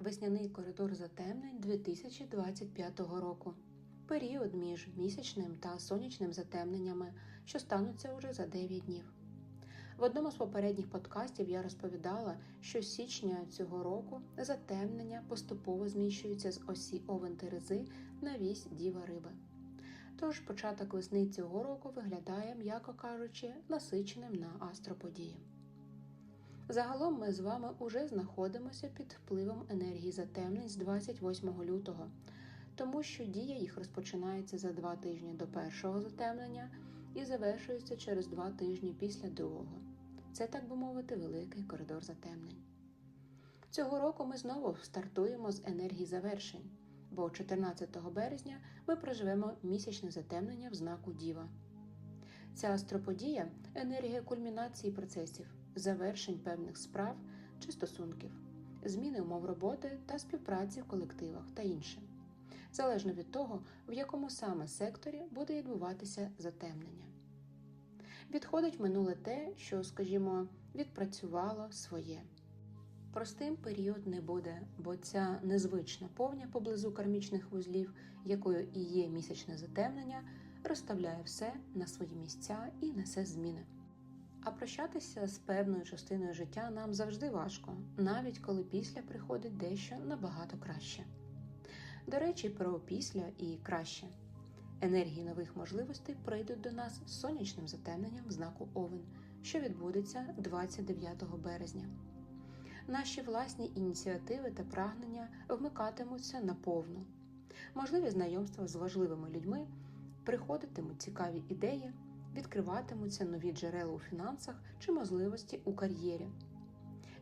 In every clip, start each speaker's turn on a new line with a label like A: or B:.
A: Весняний коридор затемнень 2025 року. Період між місячним та сонячним затемненнями, що стануться уже за 9 днів. В одному з попередніх подкастів я розповідала, що з січня цього року затемнення поступово зміщується з осі Овен Терези на вісь Діва Риби. Тож початок весни цього року виглядає, м'яко кажучи, насиченим на астроподії. Загалом ми з вами уже знаходимося під впливом енергії затемнень з 28 лютого, тому що дія їх розпочинається за два тижні до першого затемнення і завершується через два тижні після другого. Це, так би мовити, великий коридор затемнень. Цього року ми знову стартуємо з енергії завершень, бо 14 березня ми проживемо місячне затемнення в знаку Діва. Ця астроподія енергія кульмінації процесів, завершень певних справ чи стосунків, зміни умов роботи та співпраці в колективах та інше, залежно від того, в якому саме секторі буде відбуватися затемнення. Відходить минуле те, що, скажімо, відпрацювало своє. Простим період не буде, бо ця незвична повня поблизу кармічних вузлів, якою і є місячне затемнення, розставляє все на свої місця і несе зміни. А прощатися з певною частиною життя нам завжди важко, навіть коли після приходить дещо набагато краще. До речі, про після і краще. Енергії нових можливостей прийдуть до нас з сонячним затемненням в знаку Овен, що відбудеться 29 березня. Наші власні ініціативи та прагнення вмикатимуться наповну. Можливі знайомства з важливими людьми, приходитимуть цікаві ідеї, відкриватимуться нові джерела у фінансах чи можливості у кар'єрі.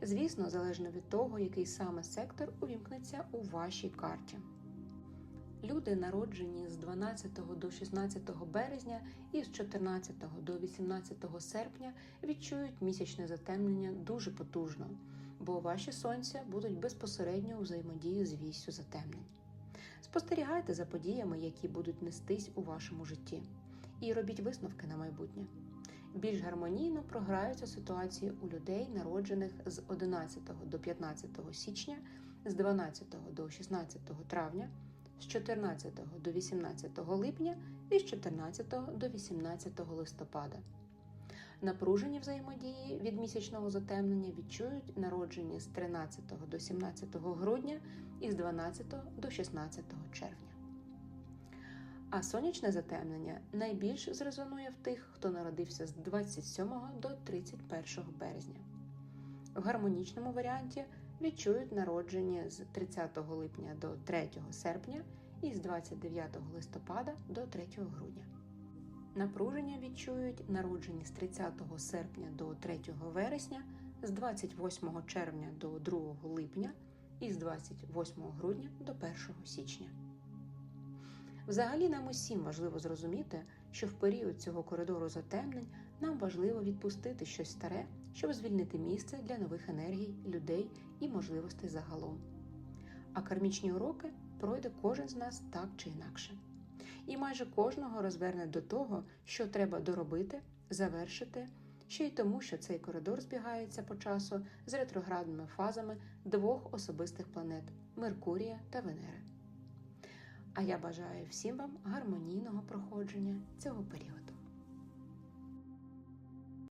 A: Звісно, залежно від того, який саме сектор увімкнеться у вашій карті. Люди, народжені з 12 до 16 березня і з 14 до 18 серпня, відчують місячне затемнення дуже потужно, бо ваші сонця будуть безпосередньо у взаємодії з віссю затемнень. Спостерігайте за подіями, які будуть нестись у вашому житті, і робіть висновки на майбутнє. Більш гармонійно програються ситуації у людей, народжених з 11 до 15 січня, з 12 до 16 травня з 14 до 18 липня і з 14 до 18 листопада. Напружені взаємодії від місячного затемнення відчують народжені з 13 до 17 грудня і з 12 до 16 червня. А сонячне затемнення найбільш зрезонує в тих, хто народився з 27 до 31 березня. В гармонічному варіанті відчують народжені з 30 липня до 3 серпня і з 29 листопада до 3 грудня. Напруження відчують народжені з 30 серпня до 3 вересня, з 28 червня до 2 липня і з 28 грудня до 1 січня. Взагалі нам усім важливо зрозуміти, що в період цього коридору затемнень нам важливо відпустити щось старе, щоб звільнити місце для нових енергій, людей і можливостей загалом. А кармічні уроки пройде кожен з нас так чи інакше. І майже кожного розверне до того, що треба доробити, завершити, ще й тому, що цей коридор збігається по часу з ретроградними фазами двох особистих планет Меркурія та Венери. А я бажаю всім вам гармонійного проходження цього періоду.